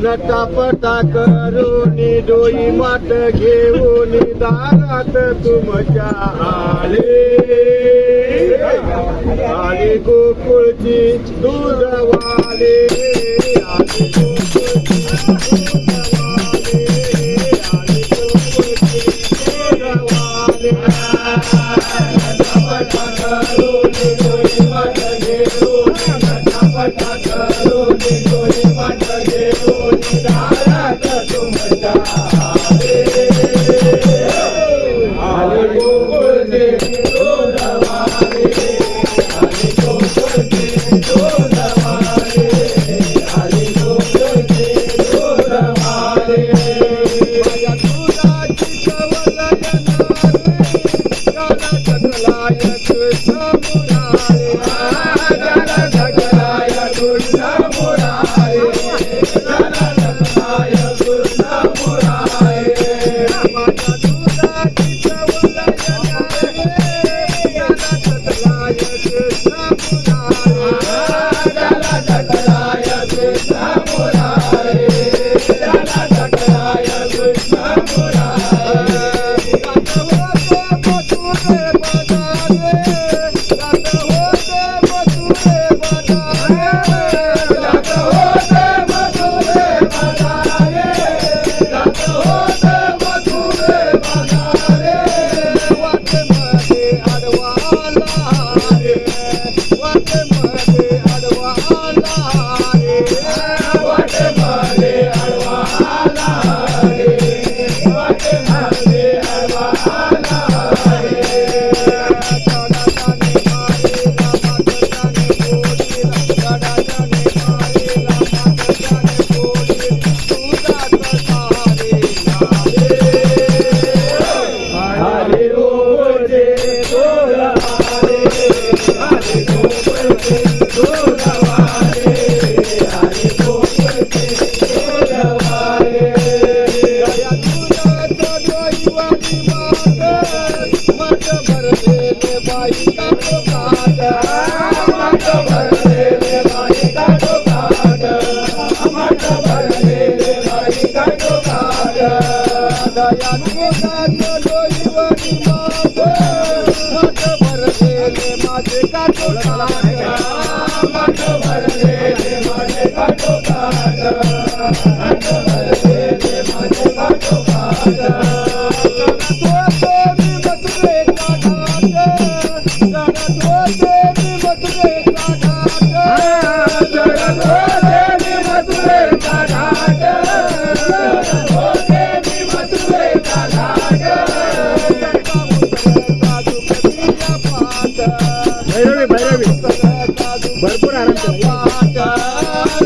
लटापटा करून डोई मात घेऊन दारात तुमच्या आले. आले गोकुळची दूरवाले. आले Gokul Música Dayanu Dayanu Dayanu Dayanu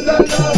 Santa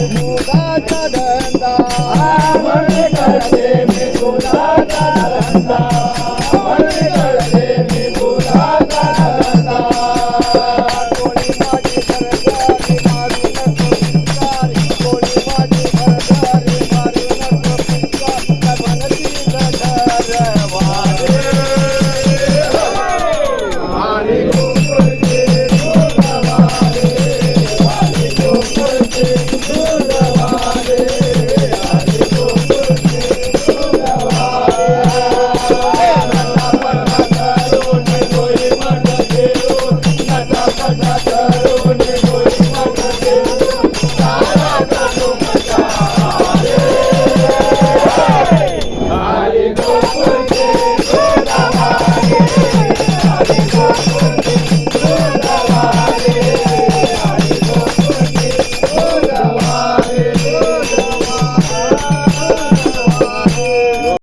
मुलाचा धंदा आवड करते मी मुलाचा धंदा